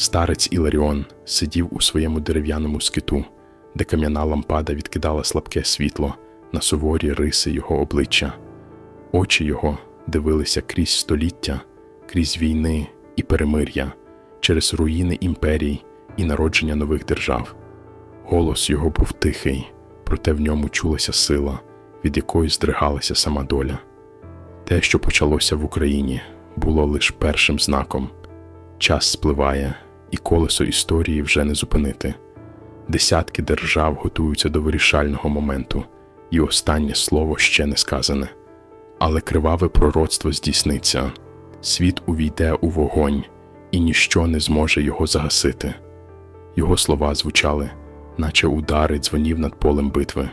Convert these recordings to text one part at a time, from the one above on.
Старець Іларіон сидів у своєму дерев'яному скиту, де кам'яна лампада відкидала слабке світло на суворі риси його обличчя. Очі його дивилися крізь століття, крізь війни і перемир'я, через руїни імперій і народження нових держав. Голос його був тихий, проте в ньому чулася сила, від якої здригалася сама доля. Те, що почалося в Україні, було лише першим знаком. Час спливає, і колесо історії вже не зупинити. Десятки держав готуються до вирішального моменту, і останнє слово ще не сказане. Але криваве пророцтво здійсниться, світ увійде у вогонь, і ніщо не зможе його загасити. Його слова звучали, наче удари дзвонів над полем битви.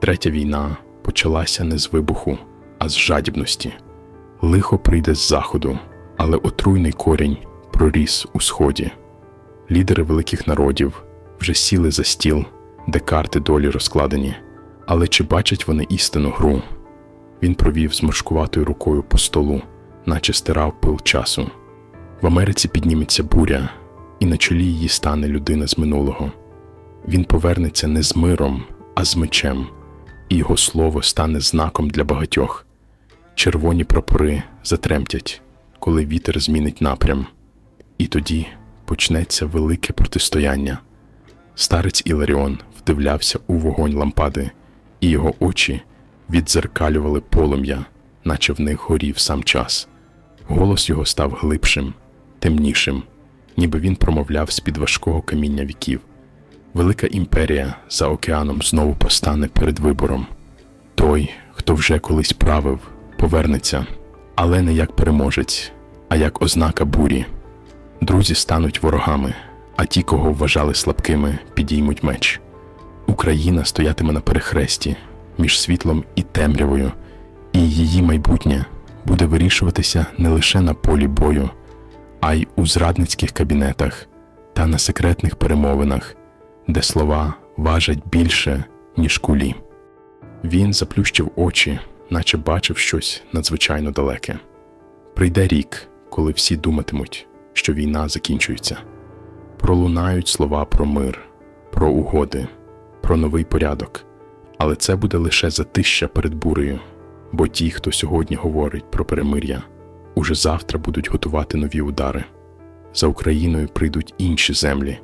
Третя війна почалася не з вибуху, а з жадібності. Лихо прийде з заходу, але отруйний корінь проріс у сході. Лідери великих народів вже сіли за стіл, де карти долі розкладені, але чи бачать вони істинну гру? Він провів зморшкуватою рукою по столу, наче стирав пил часу. В Америці підніметься буря, і на чолі її стане людина з минулого. Він повернеться не з миром, а з мечем, і його слово стане знаком для багатьох. Червоні прапори затремтять, коли вітер змінить напрям. І тоді почнеться велике протистояння. Старець Іларіон вдивлявся у вогонь лампади, і його очі віддзеркалювали полум'я, наче в них горів сам час. Голос його став глибшим, темнішим, ніби він промовляв з-під важкого каміння віків. Велика імперія за океаном знову постане перед вибором. Той, хто вже колись правив, повернеться, але не як переможець, а як ознака бурі. Друзі стануть ворогами, а ті, кого вважали слабкими, підіймуть меч. Україна стоятиме на перехресті між світлом і темрявою, і її майбутнє буде вирішуватися не лише на полі бою, а й у зрадницьких кабінетах та на секретних перемовинах, де слова важать більше, ніж кулі. Він заплющив очі, наче бачив щось надзвичайно далеке. Прийде рік, коли всі думатимуть, що війна закінчується. Пролунають слова про мир, про угоди, про новий порядок. Але це буде лише затища перед бурею, бо ті, хто сьогодні говорить про перемир'я, уже завтра будуть готувати нові удари. За Україною прийдуть інші землі,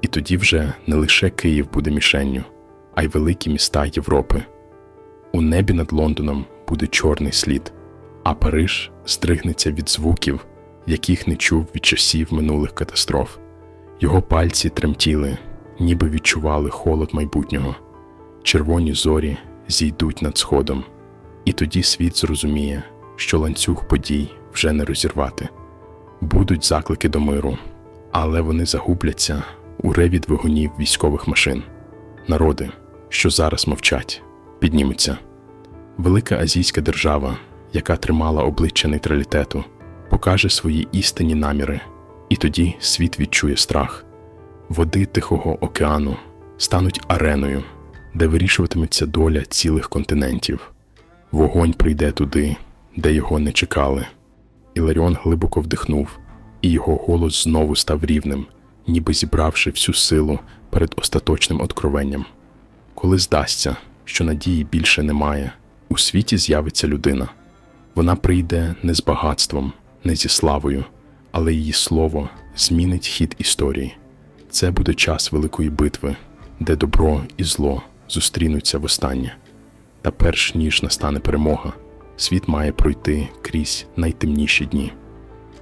і тоді вже не лише Київ буде мішенню, а й великі міста Європи. У небі над Лондоном буде чорний слід, а Париж здригнеться від звуків, яких не чув від часів минулих катастроф. Його пальці тремтіли, ніби відчували холод майбутнього. Червоні зорі зійдуть над сходом, і тоді світ зрозуміє, що ланцюг подій вже не розірвати. Будуть заклики до миру, але вони загубляться у реві двигунів військових машин. Народи, що зараз мовчать, піднімуться. Велика азійська держава, яка тримала обличчя нейтралітету, покаже свої істинні наміри, і тоді світ відчує страх. Води Тихого океану стануть ареною, де вирішуватиметься доля цілих континентів. Вогонь прийде туди, де його не чекали. Іларіон глибоко вдихнув, і його голос знову став рівним, ніби зібравши всю силу перед остаточним откровенням. Коли здасться, що надії більше немає, у світі з'явиться людина. Вона прийде не з багатством, не зі славою, але її слово змінить хід історії. Це буде час великої битви, де добро і зло зустрінуться востаннє. Та перш ніж настане перемога, світ має пройти крізь найтемніші дні.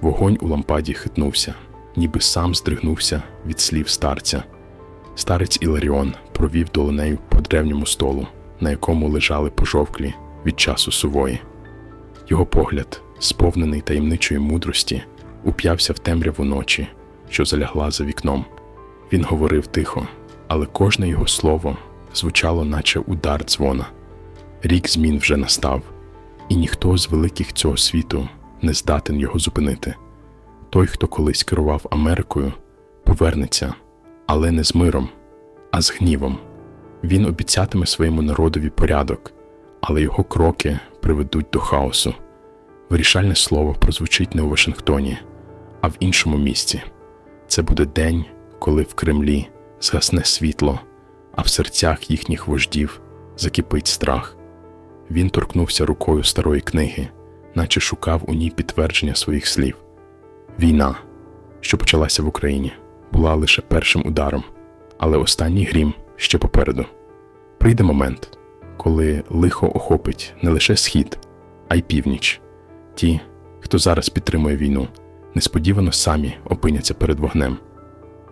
Вогонь у лампаді хитнувся, ніби сам здригнувся від слів старця. Старець Іларіон провів долинею по древньому столу, на якому лежали пожовклі від часу сувої. Його погляд, сповнений таємничої мудрості, уп'явся в темряву ночі, що залягла за вікном. Він говорив тихо, але кожне його слово звучало, наче удар дзвона. Рік змін вже настав, і ніхто з великих цього світу не здатен його зупинити. Той, хто колись керував Америкою, повернеться, але не з миром, а з гнівом. Він обіцятиме своєму народові порядок, але його кроки приведуть до хаосу. Вирішальне слово прозвучить не у Вашингтоні, а в іншому місці. Це буде день, коли в Кремлі згасне світло, а в серцях їхніх вождів закипить страх. Він торкнувся рукою старої книги, наче шукав у ній підтвердження своїх слів. Війна, що почалася в Україні, була лише першим ударом, але останній грім ще попереду. Прийде момент, коли лихо охопить не лише схід, а й північ. Ті, хто зараз підтримує війну, несподівано самі опиняться перед вогнем.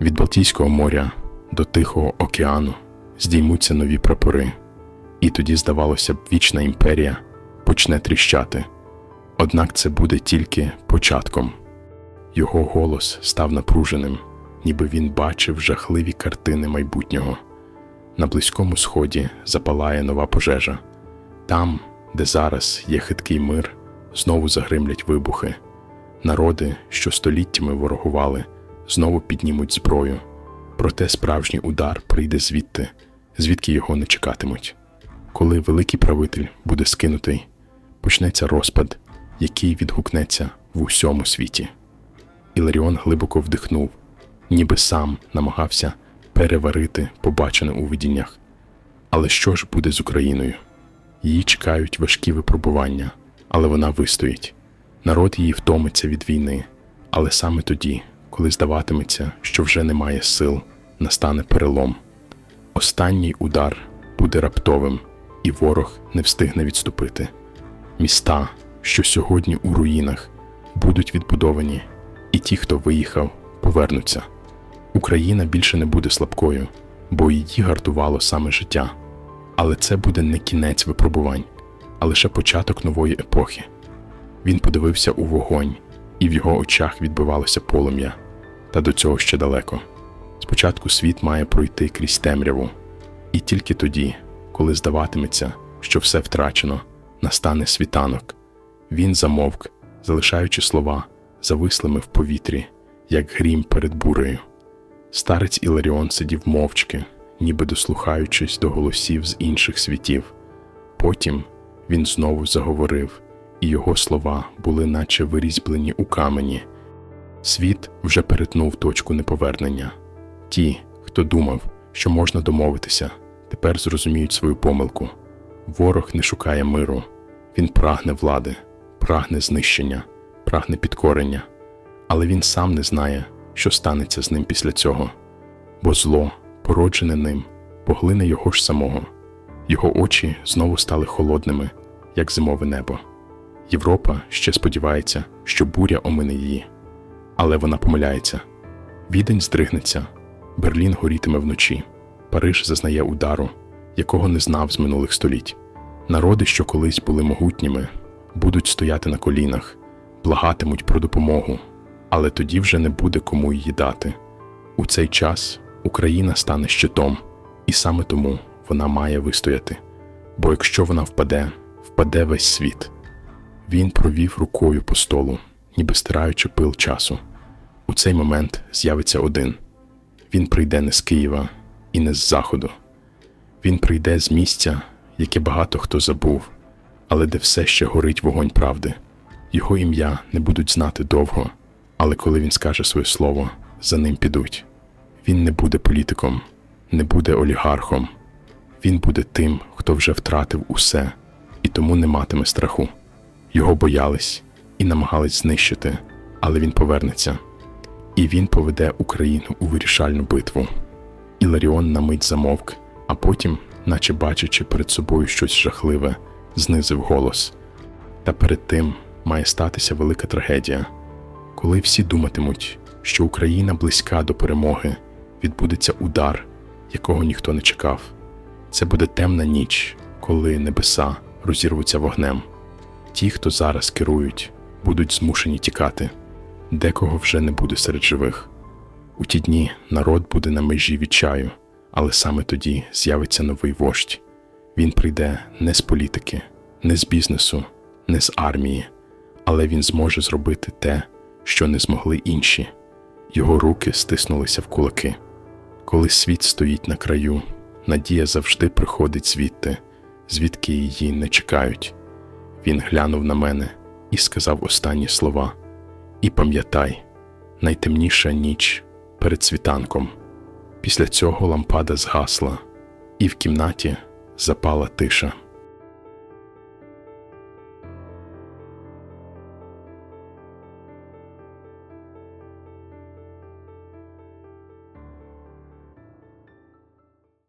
Від Балтійського моря до Тихого океану здіймуться нові прапори, і тоді, здавалося б, вічна імперія почне тріщати. Однак це буде тільки початком. Його голос став напруженим, ніби він бачив жахливі картини майбутнього. На Близькому Сході запалає нова пожежа. Там, де зараз є хиткий мир, знову загримлять вибухи. Народи, що століттями ворогували, знову піднімуть зброю. Проте справжній удар прийде звідти, звідки його не чекатимуть. Коли великий правитель буде скинутий, почнеться розпад, який відгукнеться в усьому світі. Іларіон глибоко вдихнув, ніби сам намагався переварити побачене у видіннях. Але що ж буде з Україною? Її чекають важкі випробування, але вона вистоїть. Народ її втомиться від війни, але саме тоді, коли здаватиметься, що вже немає сил, настане перелом. Останній удар буде раптовим, і ворог не встигне відступити. Міста, що сьогодні у руїнах, будуть відбудовані, і ті, хто виїхав, повернуться. Україна більше не буде слабкою, бо її гартувало саме життя. Але це буде не кінець випробувань, а лише початок нової епохи. Він подивився у вогонь, і в його очах відбивалося полум'я, та до цього ще далеко. Спочатку світ має пройти крізь темряву, і тільки тоді, коли здаватиметься, що все втрачено, настане світанок. Він замовк, залишаючи слова завислими в повітрі, як грім перед бурею. Старець Іларіон сидів мовчки, ніби дослухаючись до голосів з інших світів. Потім він знову заговорив, і його слова були наче вирізьблені у камені. Світ вже перетнув точку неповернення. Ті, хто думав, що можна домовитися, тепер зрозуміють свою помилку. Ворог не шукає миру, він прагне влади, прагне знищення, прагне підкорення, але він сам не знає, що станеться з ним після цього, бо зло, породжене ним, поглине його ж самого. Його очі знову стали холодними, як зимове небо. Європа ще сподівається, що буря омине її, але вона помиляється. Відень здригнеться, Берлін горітиме вночі, Париж зазнає удару, якого не знав з минулих століть. Народи, що колись були могутніми, будуть стояти на колінах, благатимуть про допомогу, але тоді вже не буде кому її дати. У цей час Україна стане щитом, і саме тому вона має вистояти. Бо якщо вона впаде, впаде весь світ. Він провів рукою по столу, ніби стираючи пил часу. У цей момент з'явиться один. Він прийде не з Києва і не з Заходу. Він прийде з місця, яке багато хто забув, але де все ще горить вогонь правди. Його ім'я не будуть знати довго, але коли він скаже своє слово, за ним підуть. Він не буде політиком, не буде олігархом. Він буде тим, хто вже втратив усе і тому не матиме страху. Його боялись і намагались знищити, але він повернеться. І він поведе Україну у вирішальну битву. Іларіон на мить замовк, а потім, наче бачачи перед собою щось жахливе, знизив голос. Та перед тим має статися велика трагедія. Коли всі думатимуть, що Україна близька до перемоги, відбудеться удар, якого ніхто не чекав. Це буде темна ніч, коли небеса розірвуться вогнем. Ті, хто зараз керують, будуть змушені тікати, декого вже не буде серед живих. У ті дні народ буде на межі відчаю, але саме тоді з'явиться новий вождь. Він прийде не з політики, не з бізнесу, не з армії, але він зможе зробити те, що не змогли інші. Його руки стиснулися в кулаки. Коли світ стоїть на краю, надія завжди приходить звідти, звідки її не чекають. Він глянув на мене і сказав останні слова: І пам'ятай, найтемніша ніч перед світанком. Після цього лампада згасла, і в кімнаті запала тиша.